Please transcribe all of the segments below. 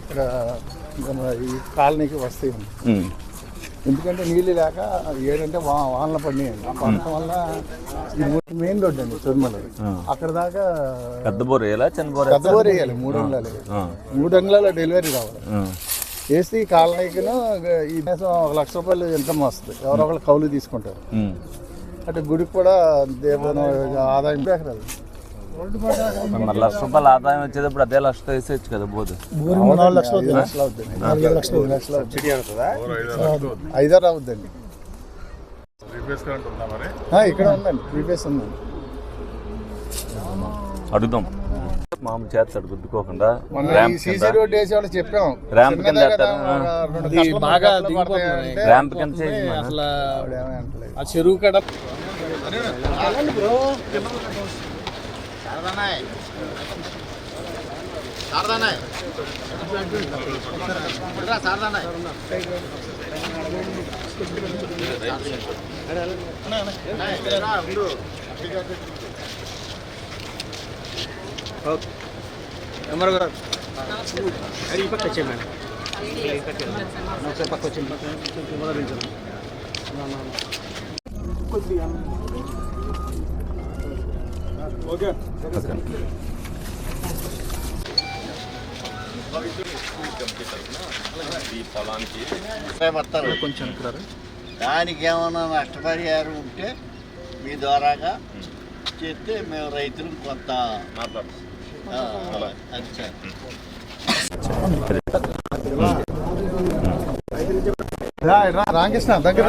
ఇక్కడ మన ఈ కాలనీకి వస్తాయి ఎందుకంటే నీళ్ళు లేక ఏడంటే వా వానలు పడినాయండి ఆ పడటం వల్ల ఈ మెయిన్ రోడ్ అండి తిరుమల. అక్కడ దాకా పెద్ద బోర్ వేయాలా చిన్న బోర్ పెద్ద బోర్ వేయాలి మూడు అంగుళాలు. మూడు అంగుళాల డెలివరీ కావాలి. వేసి ఈ కాలనీకిను ఈ దేశం ఒక లక్ష రూపాయలు ఇన్కమ్ వస్తుంది ఎవరో ఒకళ్ళు కౌలు తీసుకుంటారు. అంటే గుడికి కూడా దేవుని ఆదాయం ఎకరాలు మరి లక్ష రూపాయలు ఆదాయం వచ్చేటప్పుడు అదే లక్ష వేసేయచ్చు కదా బోధ నాలుగు లక్షలు అవుతుంది. లక్షలు అవుతుంది. నాలుగు లక్షలు లక్షలు అవుతుంది. ఐదారు అవుద్దండి ఆ, ఇక్కడ ఉందండి. ప్రీవియస్ ఉందండి అడుగుదాం. మామూలు చేస్తాడు గుద్దుకోకుండా. ఈ ర్యాంప్ కింద. చెప్పాం. ర్యాంప్ కింద కట్టలు, మూడు బాగా కట్టలు పడతాయంటే ర్యాంప్ కింద చేయి మన. అసలు ఆవిడేమీ ఓకే. ఆ గారు. ఈ పక్క వచ్చే మేడం. ఒకసారి పక్క వచ్చింది మొదలు ఓకే. కొంచెం దానికి ఏమన్నా నష్టపరిహారం ఉంటే మీ ద్వారాగా చేస్తే మేము రైతులకు కొంత ఆ, అది సార్ రామకృష్ణ దగ్గర.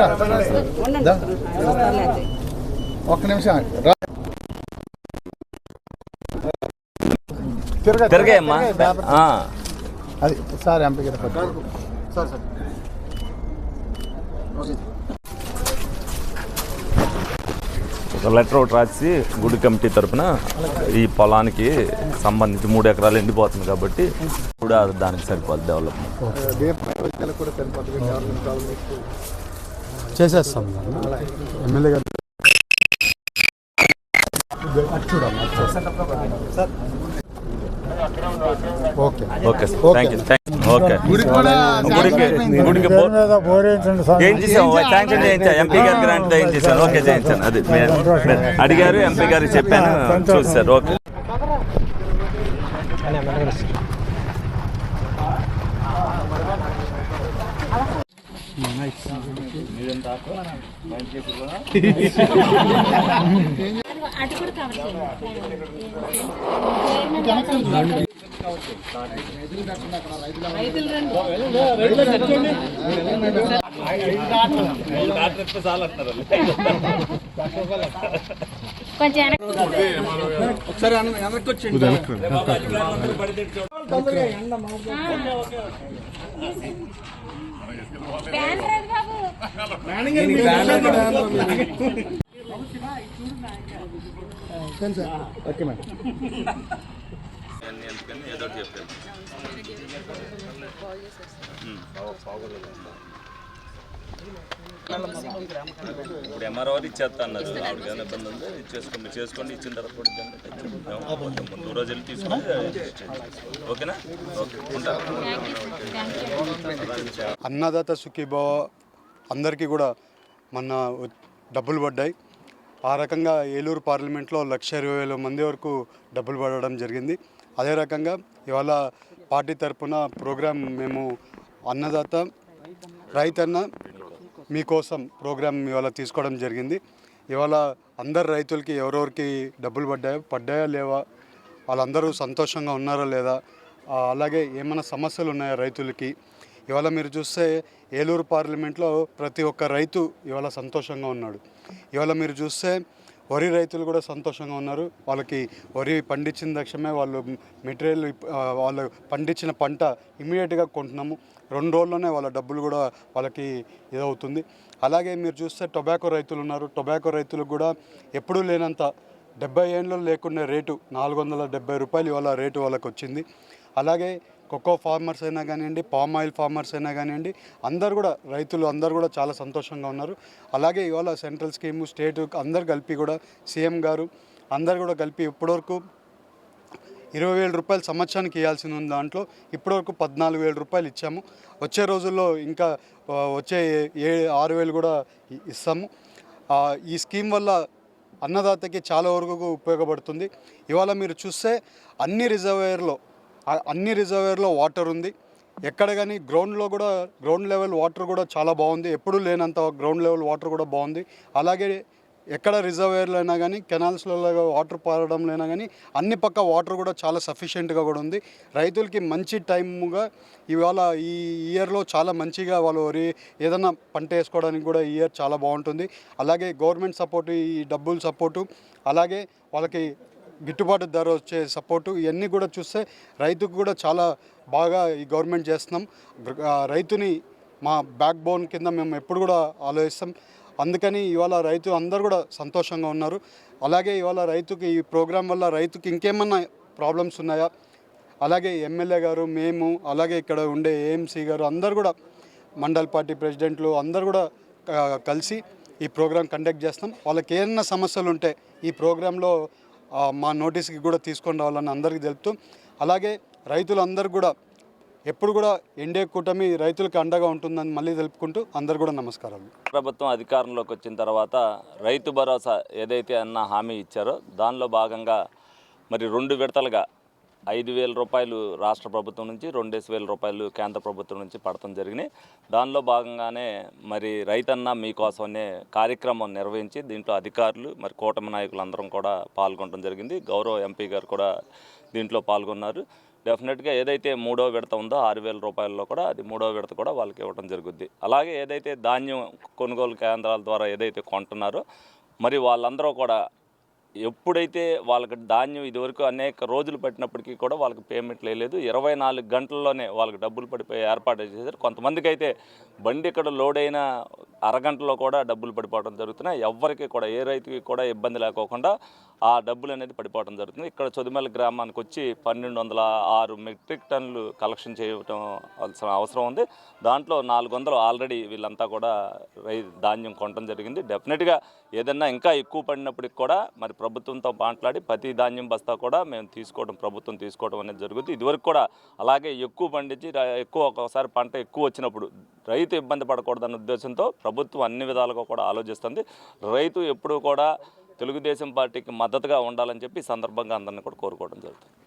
ఒక్క నిమిషం రా. తిరగ తిరగేయమ్మా తిరగ, ఆ. అది సార్ ఎంపీ గారు సార్ సార్. లెటర్ ఒకటి రాసి గుడి కమిటీ తరపున ఈ పొలానికి సంబంధించి మూడు ఎకరాలు ఎండిపోతుంది కాబట్టి కూడా దానికి సరిపోదు డెవలప్మెంట్ చేసేస్తాం ఎమ్మెల్యే గారు okay okay sir thank you sanction చేయించా MP గారి గ్రాంట్ చేశాను ఓకే చేయించాను అది అడిగారు ఎంపీ గారికి చెప్పాను. చూసారు ఓకే. అటు కూడా కవర్ కొంచెం వెనక్కి ఒకసారి వెనక్కి వచ్చేయండి లేదు బాబు ఓకే మేడం ఇప్పుడు ఎంఆర్ఓ ఇచ్చేస్తా అన్నారు ఆవిడకి ఏమైనా ఇబ్బంది ఉందో ఇచ్చేసుకోండి చేసుకోండి ఇచ్చిన తర్వాత కూడా ముందు రోజు వెళ్ళి తీసుకొని ఓకేనా ఓకే ఉంటా అన్నదాత సుఖీభావ అందరికీ కూడా మన డబ్బులు పడ్డాయి ఆ రకంగా ఏలూరు పార్లమెంట్లో లక్ష ఇరవై వేల మంది వరకు డబ్బులు పడడం జరిగింది అదే రకంగా ఇవాళ పార్టీ తరఫున ప్రోగ్రాం మేము అన్నదాత రైతన్న మీకోసం ప్రోగ్రాం ఇవాళ తీసుకోవడం జరిగింది. ఇవాళ అందరు రైతులకి ఎవరెవరికి డబ్బులు పడ్డాయో పడ్డాయా లేవా వాళ్ళందరూ సంతోషంగా ఉన్నారా లేదా అలాగే ఏమైనా సమస్యలు ఉన్నాయా రైతులకి? ఇవాళ మీరు చూస్తే ఏలూరు పార్లమెంట్లో ప్రతి ఒక్క రైతు ఇవాళ సంతోషంగా ఉన్నాడు. ఇవాళ మీరు చూస్తే వరి రైతులు కూడా సంతోషంగా ఉన్నారు. వాళ్ళకి వరి పండించిన తక్షణమే వాళ్ళు మెటీరియల్ వాళ్ళు పండించిన పంట ఇమీడియట్గా కొంటున్నాము. రెండు రోజుల్లోనే వాళ్ళ డబ్బులు కూడా వాళ్ళకి ఇదవుతుంది. అలాగే మీరు చూస్తే టొబాకో రైతులు ఉన్నారు. టొబాకో రైతులకు కూడా ఎప్పుడూ లేనంత డెబ్బై ఏళ్ళు లేకునే రేటు నాలుగు వందల డెబ్బై రూపాయలు ఇవాళ రేటు వాళ్ళకి వచ్చింది అలాగే కొక్కో ఫార్మర్స్ అయినా కానివ్వండి పామ్ ఆయిల్ ఫార్మర్స్ అయినా కానివ్వండి అందరు కూడా రైతులు అందరు కూడా చాలా సంతోషంగా ఉన్నారు. అలాగే ఇవాళ సెంట్రల్ స్కీము స్టేట్ అందరు కలిపి కూడా సీఎం గారు అందరు కూడా కలిపి ఇప్పటివరకు ఇరవై వేల రూపాయలు సంవత్సరానికి ఇవ్వాల్సి ఉంది దాంట్లో. ఇప్పటివరకు పద్నాలుగు వేల రూపాయలు ఇచ్చాము. వచ్చే రోజుల్లో ఇంకా వచ్చే ఏ ఆరు వేలు కూడా ఇస్తాము. ఈ స్కీమ్ వల్ల అన్నదాతకి చాలా వరకు ఉపయోగపడుతుంది. ఇవాళ మీరు చూస్తే అన్ని రిజర్వేయర్లో అన్ని రిజర్వేర్లో వాటర్ ఉంది. ఎక్కడ కానీ గ్రౌండ్లో కూడా గ్రౌండ్ లెవెల్ వాటర్ కూడా చాలా బాగుంది. ఎప్పుడూ లేనంత గ్రౌండ్ లెవెల్ వాటర్ కూడా బాగుంది. అలాగే ఎక్కడ రిజర్వేర్లు అయినా కానీ కెనాల్స్లో వాటర్ పారడంలో కానీ అన్ని పక్క వాటర్ కూడా చాలా సఫిషియెంట్గా కూడా ఉంది. రైతులకి మంచి టైముగా ఇవాళ ఈ ఇయర్లో చాలా మంచిగా వాళ్ళు వరి ఏదైనా పంట వేసుకోవడానికి కూడా ఈ ఇయర్ చాలా బాగుంటుంది. అలాగే గవర్నమెంట్ సపోర్టు ఈ డబ్బులు సపోర్టు అలాగే వాళ్ళకి గిట్టుబాటు ధర వచ్చే సపోర్టు ఇవన్నీ కూడా చూస్తే రైతుకు కూడా చాలా బాగా ఈ గవర్నమెంట్ చేస్తున్నాం. రైతుని మా బ్యాక్ బోన్ కింద మేము ఎప్పుడు కూడా ఆలోచిస్తాం. అందుకని ఇవాళ రైతు అందరు కూడా సంతోషంగా ఉన్నారు. అలాగే ఇవాళ రైతుకి ఈ ప్రోగ్రాం వల్ల రైతుకి ఇంకేమన్నా ప్రాబ్లమ్స్ ఉన్నాయా? అలాగే ఎమ్మెల్యే గారు మేము అలాగే ఇక్కడ ఉండే ఏఎంసీ గారు అందరు కూడా మండల్ పార్టీ ప్రెసిడెంట్లు అందరు కూడా కలిసి ఈ ప్రోగ్రాం కండక్ట్ చేస్తాం వాళ్ళకి ఏమన్నా సమస్యలు ఉంటే ఈ ప్రోగ్రాంలో మా నోటీస్కి కూడా తీసుకొని రావాలని అందరికీ తెలుపుతూ అలాగే రైతులందరూ కూడా ఎప్పుడు కూడా ఎన్డీఏ కూటమి రైతులకు అండగా ఉంటుందని మళ్ళీ తెలుపుకుంటూ అందరు కూడా నమస్కారాలు. ప్రభుత్వం అధికారంలోకి వచ్చిన తర్వాత రైతు భరోసా ఏదైతే అన్న హామీ ఇచ్చారో దానిలో భాగంగా మరి రెండు విడతలుగా ఐదు వేల రూపాయలు రాష్ట్ర ప్రభుత్వం నుంచి రెండేసి వేల రూపాయలు కేంద్ర ప్రభుత్వం నుంచి పడటం జరిగినాయి. దానిలో భాగంగానే మరి రైతన్న మీకోసం అనే కార్యక్రమం నిర్వహించి దీంట్లో అధికారులు మరి కూటమి నాయకులు అందరం కూడా పాల్గొనడం జరిగింది. గౌరవ ఎంపీ గారు కూడా దీంట్లో పాల్గొన్నారు. డెఫినెట్గా ఏదైతే మూడో విడత ఉందో ఆరు వేల రూపాయల్లో కూడా అది మూడో విడత కూడా వాళ్ళకి ఇవ్వడం జరుగుద్ది. అలాగే ఏదైతే ధాన్యం కొనుగోలు కేంద్రాల ద్వారా ఏదైతే కొంటున్నారో మరి వాళ్ళందరూ కూడా ఎప్పుడైతే వాళ్ళకి ధాన్యం ఇదివరకు అనేక రోజులు పట్టినప్పటికీ కూడా వాళ్ళకి పేమెంట్ లేదు ఇరవై నాలుగు గంటల్లోనే వాళ్ళకి డబ్బులు పడిపోయి ఏర్పాటు చేశారు కొంతమందికి అయితే బండి ఇక్కడ లోడ్ అయిన అరగంటలో కూడా డబ్బులు పడిపోవడం జరుగుతున్నాయి ఎవరికి కూడా ఏ రైతుకి కూడా ఇబ్బంది లేకోకుండా ఆ డబ్బులు అనేది పడిపోవడం జరుగుతుంది. ఇక్కడ చొదిమల్లి గ్రామానికి వచ్చి పన్నెండు వందల ఆరు మెట్రిక్ టన్నులు కలెక్షన్ చేయటం అవసరం అవసరం ఉంది. దాంట్లో నాలుగు వందలు ఆల్రెడీ వీళ్ళంతా కూడా రై ధాన్యం కొనడం జరిగింది. డెఫినెట్గా ఏదన్నా ఇంకా ఎక్కువ పడినప్పటికి కూడా మరి ప్రభుత్వంతో మాట్లాడి ప్రతి ధాన్యం బస్తా కూడా మేము తీసుకోవడం ప్రభుత్వం తీసుకోవడం అనేది జరుగుతుంది. ఇదివరకు కూడా అలాగే ఎక్కువ పండించి ఎక్కువ ఒక్కొక్కసారి పంట ఎక్కువ వచ్చినప్పుడు రైతు ఇబ్బంది పడకూడదన్న ఉద్దేశంతో ప్రభుత్వం అన్ని విధాలుగా కూడా ఆలోచిస్తుంది. రైతు ఎప్పుడూ కూడా తెలుగుదేశం పార్టీకి మద్దతుగా ఉండాలని చెప్పి సందర్భంగా అందరిని కూడా కోరుకోవడం జరుగుతుంది.